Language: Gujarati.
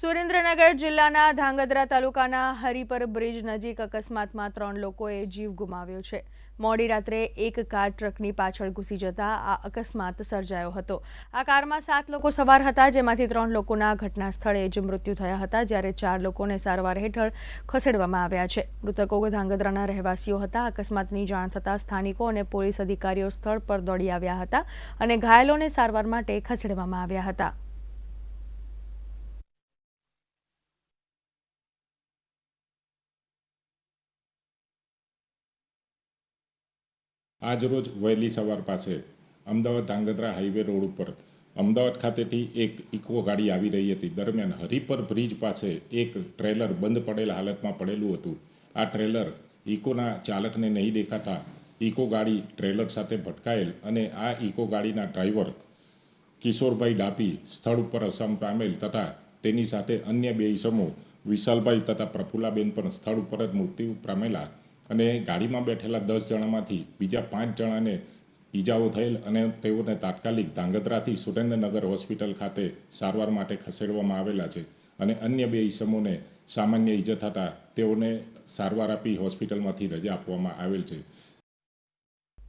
સુરેન્દ્રનગર જિલ્લાના ધાંગધ્રા તાલુકાના હરિપર બ્રિજ નજીક અકસ્માતમાં ત્રણ લોકોએ જીવ ગુમાવ્યો છે. મોડી રાત્રે એક કાર ટ્રકની પાછળ ઘૂસી જતા આ અકસ્માત સર્જાયો હતો. આ કારમાં સાત લોકો સવાર હતા, જેમાંથી ત્રણ લોકોના ઘટના સ્થળે જ મૃત્યુ થયા હતા, જ્યારે ચાર લોકોને સારવાર હેઠળ ખસેડવામાં આવ્યા છે. મૃતકો ધાંગધ્રાના રહેવાસીઓ હતા. અકસ્માતની જાણ થતાં સ્થાનિકો અને પોલીસ અધિકારીઓ સ્થળ પર દોડી આવ્યા હતા અને ઘાયલોને સારવાર માટે ખસેડવામાં આવ્યા હતા. આજરોજ વહેલી સવાર પાસે અમદાવાદ ધાંગધ્રા હાઈવે રોડ ઉપર અમદાવાદ ખાતેથી એક ઇકો ગાડી આવી રહી હતી. દરમિયાન હરિપર બ્રિજ પાસે એક ટ્રેલર બંધ પડેલ હાલતમાં પડેલું હતું. આ ટ્રેલર ઇકોના ચાલકને નહીં દેખાતા ઇકો ગાડી ટ્રેલર સાથે ભટકાયેલ અને આ ઇકો ગાડીના ડ્રાઈવર કિશોરભાઈ ડાપી સ્થળ ઉપર અસમ પામેલ તથા તેની સાથે અન્ય બે ઈસમો વિશાલભાઈ તથા પ્રફુલાબેન પણ સ્થળ ઉપર જ મૃત્યુ પામેલા અને ગાડીમાં બેઠેલા દસ જણામાંથી બીજા પાંચ જણાને ઈજાઓ થયેલ અને તેઓને તાત્કાલિક ધાંગધ્રાથી સુરેન્દ્રનગર હોસ્પિટલ ખાતે સારવાર માટે ખસેડવામાં આવેલા છે અને અન્ય બે ઈસમોને સામાન્ય ઈજા થતાં તેઓને સારવાર આપી હોસ્પિટલમાંથી રજા આપવામાં આવેલ છે.